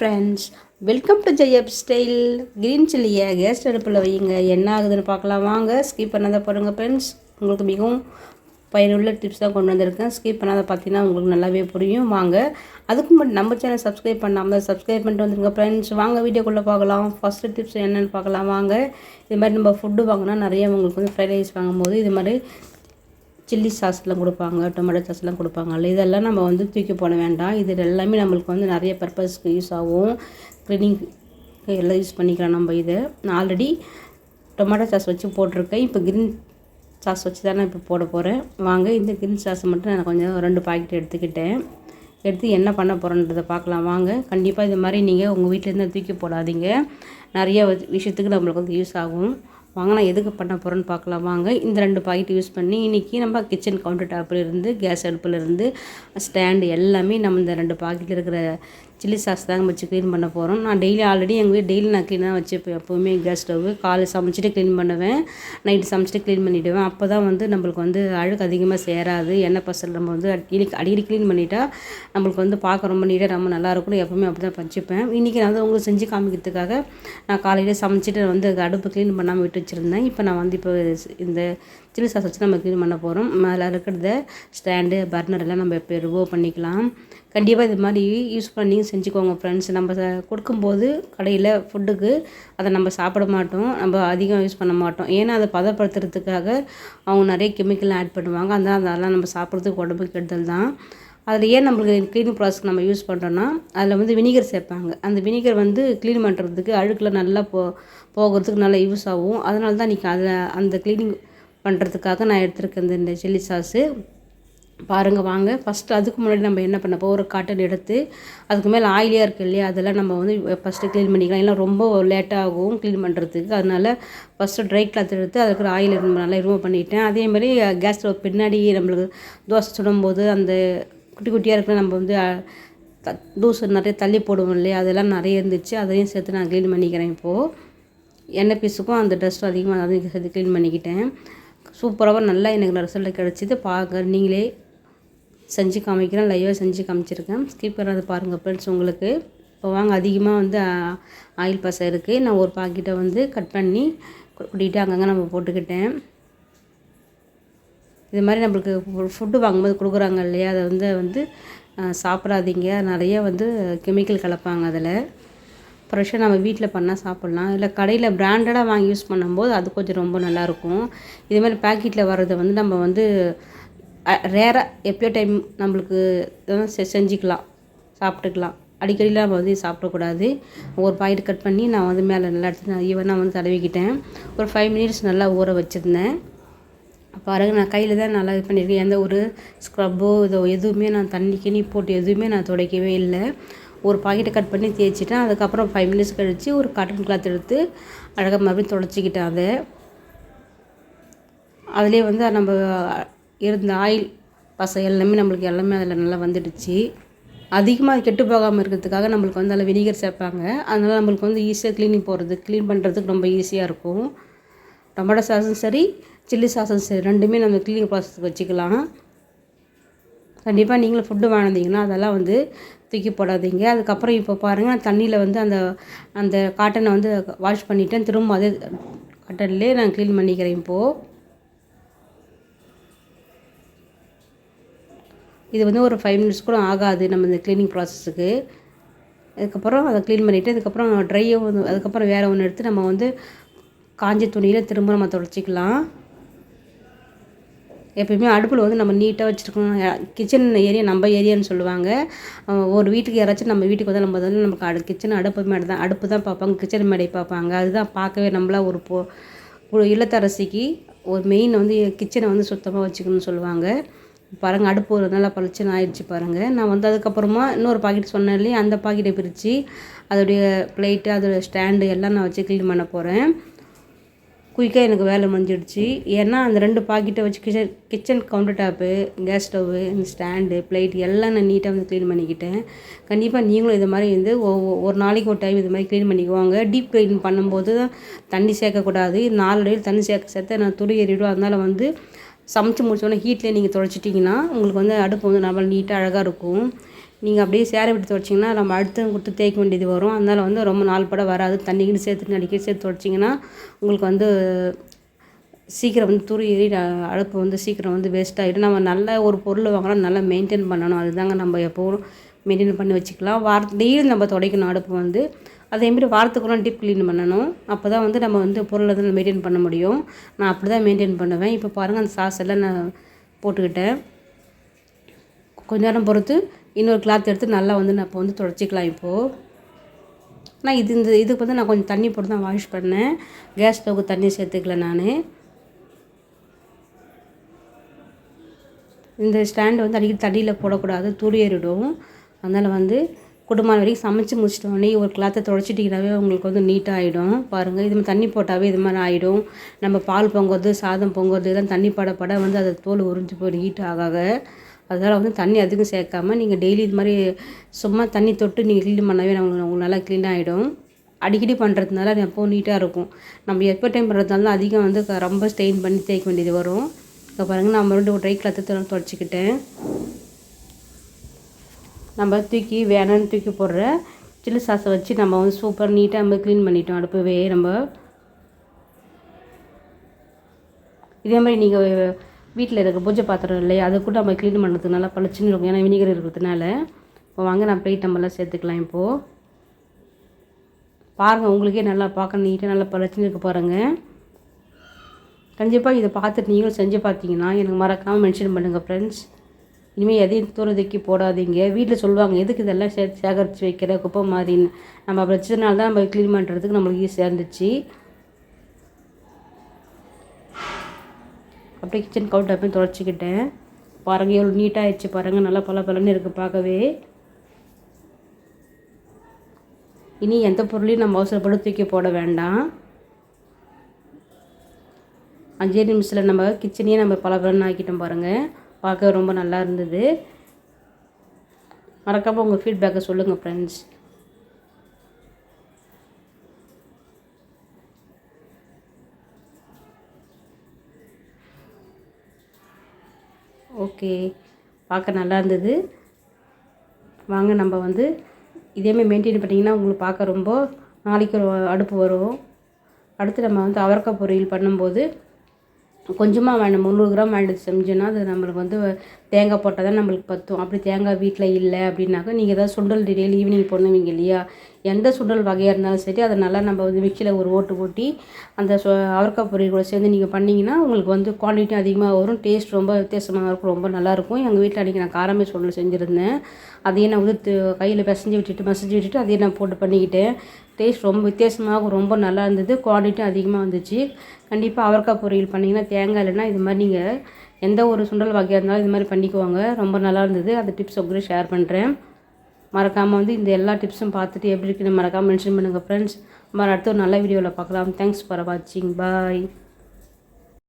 Friends welcome to ஜெயப் style green சில்லியை gas அடுப்பில் வையுங்க. என்ன ஆகுதுன்னு பார்க்கலாம். வாங்க ஸ்கிப் பண்ணாத பாருங்கள் ஃப்ரெண்ட்ஸ் உங்களுக்கு மிகவும் பயனுள்ள டிப்ஸ் தான் கொண்டு வந்திருக்கேன். ஸ்கிப் பண்ணாத பார்த்தீங்கன்னா உங்களுக்கு நல்லாவே புரியும். வாங்க அதுக்கு மட்டும் நம்ம சேனல் சப்ஸ்கிரைப் பண்ணாமல் சப்ஸ்கிரைப் பண்ணிட்டு வந்துருங்க ஃப்ரெண்ட்ஸ் வாங்க வீடியோக்குள்ளே பார்க்கலாம். ஃபஸ்ட்டு டிப்ஸ் என்னென்னு பார்க்கலாம். வாங்க இது மாதிரி நம்ம ஃபுட்டு வாங்கினா நிறைய உங்களுக்கு வந்து ஃப்ரைட் ரைஸ் வாங்கும்போது இது மாதிரி சில்லி சாஸ்லாம் கொடுப்பாங்க டொமேட்டோ சாஸ்லாம் கொடுப்பாங்கல்ல. இதெல்லாம் நம்ம வந்து தூக்கி போட வேண்டாம். இது எல்லாமே நம்மளுக்கு வந்து நிறைய பர்பஸ்க்கு யூஸ் ஆகும். க்ளீனிங் எல்லாம் யூஸ் பண்ணிக்கலாம் நம்ம இதை. நான் ஆல்ரெடி டொமேட்டோ சாஸ் வச்சு போட்டிருக்கேன். இப்போ க்ரீன் சாஸ் வச்சு தான் நான் இப்போ போட போகிறேன் வாங்க இந்த க்ரீன் சாஸ் மட்டும் நான் கொஞ்சம் ரெண்டு பாக்கெட் எடுத்துக்கிட்டேன். எடுத்து என்ன பண்ண போகிறோன்றதை பார்க்கலாம். வாங்க கண்டிப்பாக இது மாதிரி நீங்கள் உங்கள் வீட்டிலேருந்து தூக்கி போடாதீங்க. நிறைய விஷயத்துக்கு நம்மளுக்கு வந்து யூஸ் ஆகும். வாங்க நான் எதுக்கு பண்ண போகிறேன்னு பார்க்கலாம். வாங்க இந்த ரெண்டு பாக்கெட் யூஸ் பண்ணி இன்றைக்கி நம்ம கிச்சன் கவுண்டர் டாப்பில் இருந்து கேஸ் அடுப்பில் இருந்து ஸ்டாண்டு எல்லாமே நம்ம இந்த ரெண்டு பாக்கெட்டில் இருக்கிற சில்லி சாஸ் தாங்க வச்சு க்ளீன் பண்ண போகிறோம் நான் டெய்லி ஆல்ரெடி எங்கள் வீட்டு டெய்லி நான் க்ளீனாக வச்சுப்பேன் எப்போவுமே கேஸ் ஸ்டவ் காலை சமைச்சிட்டு க்ளீன் பண்ணுவேன். நைட்டு சமைச்சிட்டு க்ளீன் பண்ணிவிடுவேன் அப்போ தான் வந்து நம்மளுக்கு வந்து அழுக்கு அதிகமாக சேராது. எண்ணெய் பசல் நம்ம வந்து அடிக்கடி அடிக்கடி க்ளீன் பண்ணிட்டா நம்மளுக்கு வந்து பார்க்க ரொம்ப நீட்டாக ரொம்ப நல்லாயிருக்கும் எப்போவுமே அப்படி தான் வச்சுப்பேன் இன்றைக்கி நான் வந்து உங்களுக்கு செஞ்சு காமிக்கிறதுக்காக நான் காலையில் சமைச்சிட்டு வந்து அடுப்பு க்ளீன் பண்ணாமல் விட்டு வச்சுருந்தேன். இப்போ நான் வந்து இப்போ இந்த சில்லி சாஸ் வச்சு நம்ம க்ளீன் பண்ண போகிறோம் மேலே இருக்கிறத ஸ்டாண்டு பர்னர் எல்லாம் நம்ம இப்போ ரிமூவ் பண்ணிக்கலாம். கண்டிப்பாக இது மாதிரி யூஸ் பண்ணி செஞ்சுக்கோங்க ஃப்ரெண்ட்ஸ் நம்ம கொடுக்கும்போது கடையில் ஃபுட்டுக்கு அதை நம்ம சாப்பிட மாட்டோம். நம்ம அதிகம் யூஸ் பண்ண மாட்டோம். ஏன்னா அதை பதப்படுத்துறதுக்காக அவங்க நிறைய கெமிக்கல் ஆட் பண்ணுவாங்க. அந்த அதெல்லாம் நம்ம சாப்பிட்றதுக்கு உடம்புக்கு கெடுதல் தான். அதில் ஏன் நம்மளுக்கு க்ளீனிங் ப்ராசஸ் நம்ம யூஸ் பண்ணுறோன்னா அதில் வந்து வினிகர் சேர்ப்பாங்க. அந்த வினிகர் வந்து க்ளீன் பண்ணுறதுக்கு அழுக்கில் நல்லா போ போகிறதுக்கு நல்லா யூஸ் ஆகும். அதனால தான் இன்றைக்கி அதில் அந்த க்ளீனிங் பண்ணுறதுக்காக நான் எடுத்துருக்கேன் இந்த சில்லி சாஸு பாருங்கள் வாங்க. ஃபஸ்ட்டு அதுக்கு முன்னாடி நம்ம என்ன பண்ண போகிறோம் ஒரு காட்டன் எடுத்து அதுக்கு மேலே ஆயிலியாக இருக்குது இல்லையா? அதெல்லாம் நம்ம வந்து ஃபஸ்ட்டு க்ளீன் பண்ணிக்கலாம். இல்லை ரொம்ப லேட்டாகும் க்ளீன் பண்ணுறதுக்கு அதனால் ஃபஸ்ட்டு ட்ரை கிளாத் எடுத்து அதுக்கு ஆயில் நல்லா ரிமூவ் பண்ணிட்டேன். அதே மாதிரி கேஸ் ஸ்டவ் பின்னாடி நம்மளுக்கு தோசை சுடும்போது அந்த குட்டி குட்டியாக இருக்கிற நம்ம வந்து த- தூசு நிறைய தள்ளி போடுவோம் இல்லையா? அதெல்லாம் நிறைய இருந்துச்சு. அதையும் சேர்த்து நான் க்ளீன் பண்ணிக்கிறேன் இப்போது எண்ணெய் பீஸுக்கும் அந்த டஸ்ட்டும் அதிகமாக அதையும் சேர்த்து க்ளீன் பண்ணிக்கிட்டேன். சூப்பராக நல்லா எனக்கு ரிசல்ட் கிடச்சிது. பார்க்க நீங்களே செஞ்சு காமிக்கிறேன் லைவாக செஞ்சு காமிச்சிருக்கேன். ஸ்கிப் பண்ணாத பாருங்கள் ஃப்ரெண்ட்ஸ் உங்களுக்கு. இப்போ வாங்க அதிகமாக வந்து ஆயில் பசை இருக்குது நான் ஒரு பாக்கெட்டை வந்து கட் பண்ணி கூட்டிகிட்டு அங்கங்கே நம்ம போட்டுக்கிட்டேன். இது மாதிரி நம்மளுக்கு ஃபுட்டு வாங்கும்போது கொடுக்குறாங்க இல்லையா? அதை வந்து வந்து சாப்பிடாதீங்க. நிறைய வந்து கெமிக்கல் கலப்பாங்க அதில். ஃப்ரெஷ்ஷாக நம்ம வீட்டில் பண்ணால் சாப்பிட்லாம். இல்லை கடையில் பிராண்டடாக வாங்கி யூஸ் பண்ணும்போது அது கொஞ்சம் ரொம்ப நல்லாயிருக்கும் இதே மாதிரி பேக்கெட்டில் வர்றதை வந்து நம்ம வந்து ரேராக எப்பயோ டைம் நம்மளுக்கு செ- செஞ்சுக்கலாம் சாப்பிட்டுக்கலாம். அடிக்கடிலாம் நம்ம வந்து சாப்பிடக்கூடாது. ஒரு பாக்கெட் கட் பண்ணி நான் வந்து மேலே நல்லா எடுத்து நான் ஈவனாக வந்து தடவிக்கிட்டேன். ஒரு ஃபைவ் மினிட்ஸ் நல்லா ஊற வச்சுருந்தேன். பாருங்கள் நான் கையில் தான் நல்லா இது பண்ணியிருக்கேன் எந்த ஒரு ஸ்க்ரப்போ இதோ எதுவுமே நான் தண்ணி கிணி போட்டு எதுவுமே நான் துடைக்கவே இல்லை. ஒரு பாக்கெட்டை கட் பண்ணி தேய்ச்சிட்டேன். அதுக்கப்புறம் ஃபைவ் மினிட்ஸ் கழித்து ஒரு காட்டன் கிளாத் எடுத்து அழகாக மறுபடியும் துடைச்சிக்கிட்டேன் அதை. அதிலே வந்து நம்ம இருந்த ஆயில் பசை எல்லாமே நம்மளுக்கு எல்லாமே அதில் நல்லா வந்துடுச்சு. அதிகமாக அது கெட்டு போகாமல் இருக்கிறதுக்காக நம்மளுக்கு வந்து அதில் வினிகர் சேர்ப்பாங்க. அதனால் நம்மளுக்கு வந்து ஈஸியாக க்ளீனிங் போகிறது க்ளீன் பண்ணுறதுக்கு ரொம்ப ஈஸியாக இருக்கும். டொமேட்டோ சாஸும் சரி சில்லி சாஸும் சரி ரெண்டுமே நம்ம க்ளீனிங் ப்ராசஸ்க்கு வச்சுக்கலாம். கண்டிப்பாக நீங்களும் ஃபுட்டு வாங்கினீங்கன்னா அதெல்லாம் வந்து தூக்கி போடாதீங்க. அதுக்கப்புறம் இப்போ பாருங்கள் நான் தண்ணியில் வந்து அந்த அந்த காட்டனை வந்து வாஷ் பண்ணிவிட்டேன் திரும்ப அதே காட்டன்லேயே நான் க்ளீன் பண்ணிக்கிறேன் இப்போது இது வந்து ஒரு ஃபைவ் மினிட்ஸ் கூட ஆகாது நம்ம இந்த க்ளீனிங் ப்ராசஸுக்கு அதுக்கப்புறம் அதை க்ளீன் பண்ணிவிட்டு அதுக்கப்புறம் ட்ரையை வந்து அதுக்கப்புறம் வேறு ஒன்று எடுத்து நம்ம வந்து காஞ்ச துணியில் திரும்ப நம்ம துடைச்சிக்கலாம். எப்பயுமே அடுப்பில் வந்து நம்ம நீட்டாக வச்சுருக்கணும். கிச்சன் ஏரியா நம்ம ஏரியான்னு சொல்லுவாங்க. ஒரு வீட்டுக்கு யாராச்சும் நம்ம வீட்டுக்கு வந்து நம்ம வந்து நமக்கு அடு கிச்சன் அடுப்பு மேடை தான் அடுப்பு தான் பார்ப்பாங்க கிச்சன் மேடை பார்ப்பாங்க. அதுதான் பார்க்கவே நம்மளா ஒரு போ ஒரு இல்லத்தரசிக்கு ஒரு மெயின் வந்து கிச்சனை வந்து சுத்தமாக வச்சுக்கணும்னு சொல்லுவாங்க. பாருங்கள் அடுப்பு ஒரு நல்லா பளிச்சுன்னு ஆயிடுச்சு பாருங்கள் நான் வந்து அதுக்கப்புறமா இன்னொரு பாக்கெட் சொன்னேன் இல்லையா அந்த பாக்கெட்டை பிரித்து அதோடைய பிளேட்டு அதோட ஸ்டாண்டு எல்லாம் நான் வச்சு க்ளீன் பண்ண போகிறேன் குயிக்காக எனக்கு வேலை முடிஞ்சிடுச்சு. ஏன்னா அந்த ரெண்டு பாக்கெட்டை வச்சு kitchen kitchen counter top gas stove இந்த ஸ்டாண்டு பிளேட் எல்லாம் நான் நீட்டாக வந்து க்ளீன் பண்ணிக்கிட்டேன். கண்டிப்பாக நீங்களும் இது மாதிரி வந்து ஒவ்வொ- ஒரு நாளைக்கு ஒரு டைம் இது மாதிரி க்ளீன் பண்ணிக்குவாங்க. டீப் க்ளீன் பண்ணும்போது தண்ணி சேர்க்கக்கூடாது நாலு அடியில் தண்ணி சேர்க்க சேர்த்து நான் துளி ஏறிடும் அதனால் வந்து சமைச்சு முடிச்சோடனே ஹீட்லேயே நீங்கள் துடைச்சிட்டிங்கன்னா உங்களுக்கு வந்து அடுப்பு வந்து நல்லா நீட்டாக அழகாக இருக்கும். நீங்கள் அப்படியே சேரை விட்டு துடைச்சிங்கன்னா நம்ம அழுத்தம் கொடுத்து தேய்க்க வேண்டியது வரும். அதனால் வந்து ரொம்ப நாள் பட வராது. தண்ணிக்கின்னு சேர்த்து அடிக்கடி சேர்த்து துடைச்சிங்கன்னா உங்களுக்கு வந்து சீக்கிரம் வந்து துரு ஏறி அடுப்பு வந்து சீக்கிரம் வந்து வேஸ்ட் ஆகிடும் நம்ம நல்ல ஒரு பொருள் வாங்கினா நல்லா மெயின்டைன் பண்ணணும். அதுதாங்க நம்ம எப்போவும் மெயின்டைன் பண்ணி வச்சுக்கலாம். வார டெய்லி நம்ம துடைக்கணும் அடுப்பு வந்து. அதேமாரி வாரத்துக்குள்ள டீப் க்ளீன் பண்ணணும். அப்போ தான் வந்து நம்ம வந்து பொருளை வந்து மெயின்டைன் பண்ண முடியும். நான் அப்படி தான் மெயின்டைன் பண்ணுவேன். இப்போ பாருங்கள் அந்த சாஸ் எல்லாம் நான் போட்டுக்கிட்டேன். கொஞ்ச நேரம் பொறுத்து இன்னொரு கிளாத் எடுத்து நல்லா வந்து நான் இப்போ வந்து தொடச்சிக்கலாம் இப்போது ஆனால் இது இந்த இதுக்கு வந்து நான் கொஞ்சம் தண்ணி போட்டு தான் வாஷ் பண்ணேன். கேஸ் ஸ்டவ்க்கு தண்ணி சேர்த்துக்கல நான். இந்த ஸ்டாண்டு வந்து அடிக்கடி தண்ணியில் போடக்கூடாது. துரு அதனால் வந்து குடும்பம் வரைக்கும் சமைச்சு முடிச்சிட்டோடனே ஒரு கிளாத்தை துடைச்சிட்டிங்கனாவே உங்களுக்கு வந்து நீட்டாக ஆகிடும் பாருங்கள் இது மாதிரி தண்ணி போட்டாவே இது மாதிரி ஆகிடும் நம்ம பால் பொங்குறது சாதம் பொங்குறது இதெல்லாம் தண்ணி பட பட வந்து அதை தோல் உறிஞ்சி போய் ஹீட் ஆகாக. அதனால் வந்து தண்ணி அதிகம் சேர்க்காம நீங்கள் டெய்லி இது மாதிரி சும்மா தண்ணி தொட்டு நீங்கள் க்ளீன் பண்ணவே உங்களுக்கு உங்களுக்கு நல்லா க்ளீன் ஆகிடும் அடிக்கடி பண்ணுறதுனால எப்போவும் நீட்டாக இருக்கும். நம்ம எப்போ டைம் பண்ணுறதுனால அதிகம் வந்து க- ரொம்ப ஸ்டெயின் பண்ணி தேய்க்க வேண்டியது வரும். இப்போ பாருங்கள் நான் மறுபடியும் ஒரு ட்ரை கிளாத்தை தொடச்சிக்கிட்டேன். நம்ம தூக்கி வேணான்னு தூக்கி போடுற சில்லி சாஸை வச்சு நம்ம வந்து சூப்பர் நீட்டாக நம்ம க்ளீன் பண்ணிட்டோம். அடுப்பவே நம்ம இதே மாதிரி நீங்கள் வீட்டில் இருக்க பூஜை பாத்திரம் இல்லையா அதை கூட நம்ம க்ளீன் பண்ணுறதுக்கு நல்லா பளிச்சுன்னு இருக்கும். ஏன்னா வினிகர் இருக்கிறதுனால. இப்போ வாங்க நான் ப்ளேட் நம்மளாம் சேர்த்துக்கலாம் இப்போது பாருங்கள் உங்களுக்கே நல்லா பார்க்க நீட்டாக நல்லா பளிச்சுன்னு இருக்க பாருங்கள் கண்டிப்பாக இதை பார்த்துட்டு நீங்களும் செஞ்சு பார்த்தீங்கன்னா எனக்கு மறக்காமல் மென்ஷன் பண்ணுங்கள் ஃப்ரெண்ட்ஸ் இனிமேல் எதையும் தூர தூக்கி போடாதீங்க. வீட்டில் சொல்லுவாங்க எதுக்கு இதெல்லாம் சே சேகரித்து வைக்கிற? குப்பை மாதிரின்னு. நம்ம பிரச்சனைனால தான் நம்ம க்ளீன் பண்ணுறதுக்கு நம்மளுக்கு ஈஸியாக இருந்துச்சு. அப்படியே கிச்சன் கவுண்ட் அப்பயும் துடைச்சிக்கிட்டேன். பாருங்கள் எவ்வளோ நீட்டாக ஆயிடுச்சு பாருங்கள் நல்லா பல பலன்னு இருக்குது பார்க்கவே. இனி எந்த பொருளையும் நம்ம அவசரப்பட்டு தூக்கி போட வேண்டாம். அஞ்சே நிமிஷத்தில் நம்ம கிச்சனையே நம்ம பல பலன்னு ஆக்கிட்டோம் பாருங்கள் பார்க்க ரொம்ப நல்லா இருந்தது. மறக்காமல் உங்கள் ஃபீட்பேக்கை சொல்லுங்கள் ஃப்ரெண்ட்ஸ் ஓகே பார்க்க நல்லா இருந்தது. வாங்க நம்ம வந்து இதேமாதிரி மெயின்டைன் பண்ணிங்கன்னா உங்களுக்கு பார்க்க ரொம்ப நாளைக்கு அடுப்பு வரும். அடுத்து நம்ம வந்து அவரக்காய் பொரியல் பண்ணும்போது கொஞ்சமாக வேணும். முந்நூறு கிராம் வாங்கிட்டு செஞ்சோன்னா அது நம்மளுக்கு வந்து தேங்காய் போட்டால் தான் நம்மளுக்கு பத்தும். அப்படி தேங்காய் வீட்டில் இல்லை அப்படின்னாக்கா நீங்கள் ஏதாவது சுண்டல் டெய்லி ஈவினிங் பண்ணுவீங்க இல்லையா? எந்த சுண்டல் வகையாக இருந்தாலும் சரி அதை நல்லா நம்ம வந்து மிக்சியில் ஒரு ஓட்டு ஓட்டி அந்த அவரக்காய் பொரியல் கூட சேர்ந்து நீங்கள் பண்ணிங்கன்னா உங்களுக்கு வந்து குவான்டிட்டி அதிகமாக வரும். டேஸ்ட் ரொம்ப வித்தியாசமாக இருக்கும். ரொம்ப நல்லாயிருக்கும் எங்கள் வீட்டில் அன்றைக்கி நான் காரமே சுண்டல் செஞ்சுருந்தேன். அதையே நான் உதிர்த்து கையில் பிசைஞ்சு விட்டுட்டு மசிஞ்சு விட்டுட்டு அதையே நான் போட்டு பண்ணிக்கிட்டேன். டேஸ்ட் ரொம்ப வித்தியாசமாக ரொம்ப நல்லா இருந்தது. குவான்டிட்டி அதிகமாக வந்துச்சு. கண்டிப்பாக அவரைக்காய் பொரியல் பண்ணிங்கன்னா தேங்காய் இல்லைன்னா இது மாதிரி நீங்கள் எந்த ஒரு சுண்டல் வகையாக இருந்தாலும் இது மாதிரி பண்ணிக்குவாங்க ரொம்ப நல்லா இருந்தது. அந்த டிப்ஸ் உங்களுக்கு ஷேர் பண்ணுறேன் மறக்காமல் வந்து இந்த எல்லா டிப்ஸும் பார்த்துட்டு எப்படி இருக்குன்னு மறக்காமல் மென்ஷன் பண்ணுங்கள் ஃப்ரெண்ட்ஸ் மறு அடுத்த ஒரு நல்ல வீடியோவில் பார்க்கலாம். தேங்க்ஸ் ஃபார் வாட்சிங் பாய்